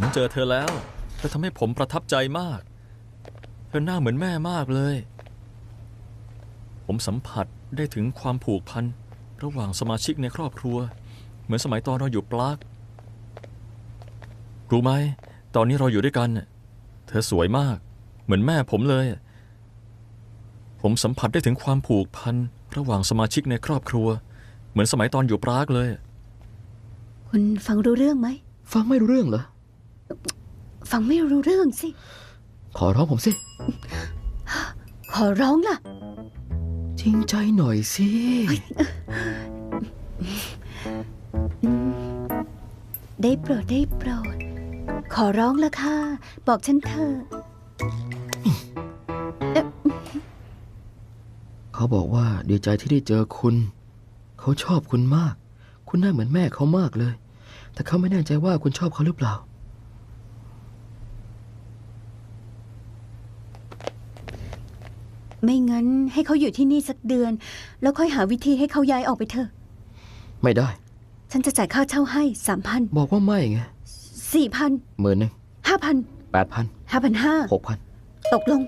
ผมเจอเธอแล้วเธอทำให้ผมประทับใจมาก เธอหน้าเหมือนแม่มากเลย ผมสัมผัสได้ถึงความผูกพัน ระหว่างสมาชิกในครอบครัว เหมือนสมัยตอนเราอยู่ปลากรู้ไหม ตอนนี้เราอยู่ด้วยกันน่ะเธอสวยมาก เหมือนแม่ผมเลย ผมสัมผัสได้ถึงความผูกพัน ระหว่างสมาชิกในครอบครัว เหมือนสมัยตอนอยู่ปรากเลย คุณฟังรู้เรื่องไหม ฟังไม่รู้เรื่องเหรอ ฟังไม่รู้เรื่องสิ ขอร้องผมสิ ขอร้องล่ะ จริงใจหน่อยสิ ได้โปรดได้โปรด ขอร้องละค่ะ บอกฉันเถอะเขาบอกว่าดีใจที่ได้เจอคุณ เขาชอบคุณมาก คุณหน้าเหมือนแม่เขามากเลย แต่เขาไม่แน่ใจว่าคุณชอบเขาหรือเปล่า ไม่งั้นให้เขาอยู่ที่นี่สักเดือน แล้วค่อยหาวิธีให้เขาย้ายออกไปเถอะ ไม่ได้ ฉันจะจ่ายค่าเช่าให้สามพันบอกว่าไม่ไงสี่พันหมื่นหนึ่งห้าพันแปดพันห้าพันห้าหกพันตกลง